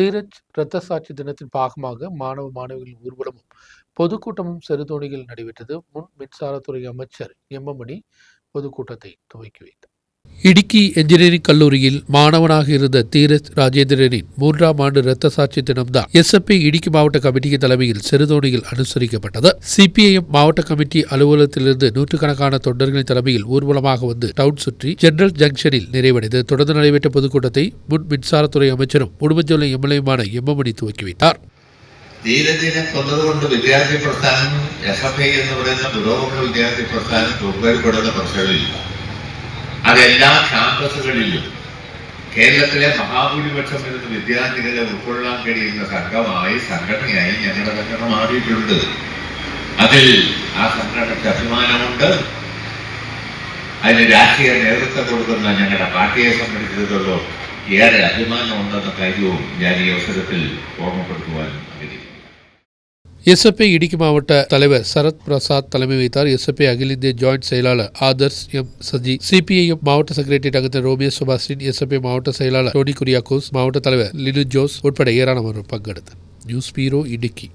தீரஜ் இரத்த சாட்சி தினத்தின் பாகமாக மாணவ மாணவிகளின் ஊர்வலமும் பொதுக்கூட்டமும் செருதோணியில் நடைபெற்றது. முன் மின்சாரத்துறை அமைச்சர் எம்மமணி பொதுக்கூட்டத்தை துவக்கி வைத்தார். இடுக்கி என்ஜினியரிங் கல்லூரியில் மாணவனாக இருந்த தீரஜ் ராஜேந்திரனின் மூன்றாம் ஆண்டு இரத்த சாட்சி தினம்தான் எஸ்எப்பி இடுக்கி மாவட்ட கமிட்டி தலைமையில் செருதோணியில் அனுசரிக்கப்பட்டது சிபிஐஎம் மாவட்ட கமிட்டி அலுவலகத்திலிருந்து நூற்றுக்கணக்கான தொண்டர்களின் தலைமையில் ஊர்வலமாக வந்து டவுன் சுற்றி ஜெனரல் ஜங்ஷனில் நிறைவடைந்தது தொடர்ந்து நடைபெற்ற பொதுக்கூட்டத்தை முன் மின்சாரத்துறை அமைச்சரும் உடுமஞ்சோலை எம்எல்ஏமான எம்மமணி துவக்கி வைத்தார் ധീരദിനെ കൊന്നതുകൊണ്ട് വിദ്യാർത്ഥി പ്രസ്ഥാനം എസ് എഫ് ഐ എന്ന് പറയുന്ന പുരോഗമന വിദ്യാർത്ഥി പ്രസ്ഥാനം തുമ്പേർപ്പെടുന്ന പ്രശ്നങ്ങളിൽ അതെല്ലാ ക്യാമ്പസുകളിലും കേരളത്തിലെ മഹാഭൂരിപക്ഷം വരുന്ന വിദ്യാർത്ഥികളെ ഉൾക്കൊള്ളാൻ കഴിയുന്ന സംഘമായി സംഘടനയായി ഞങ്ങളുടെ സംഘടന മാറിയിട്ടുണ്ട്. അതിൽ ആ സംഘടനയ്ക്ക് അഭിമാനമുണ്ട്. അതിന് രാഷ്ട്രീയ നേതൃത്വം കൊടുക്കുന്ന ഞങ്ങളുടെ പാർട്ടിയെ സംബന്ധിച്ചിടത്തോളം ഏറെ അഭിമാനമുണ്ടെന്ന കാര്യവും ഞാൻ ഈ അവസരത്തിൽ ഓർമ്മപ്പെടുത്തുവാൻ ആഗ്രഹിക്കുന്നു. எஸ்எப்ஐ இடுக்கி மாவட்ட தலைவர் சரத் பிரசாத் தலைமை வைத்தார் எஸ்எப்ஐ அகில இந்திய ஜாயிண்ட் செயலாளர் ஆதர்ஸ் எம் சஜி சிபிஐஎம் மாவட்ட செக்ரட்டரி அங்கத்தின் ரோமியோ சுபாஷின் எஸ்எப்ஐ மாவட்ட செயலாளர் டோனி குரியாக்கோஸ் மாவட்ட தலைவர் லினு ஜோஸ் உட்பட ஏராளமானோர் பங்கெடுத்தனர். நியூஸ் பீரோ இடுக்கி.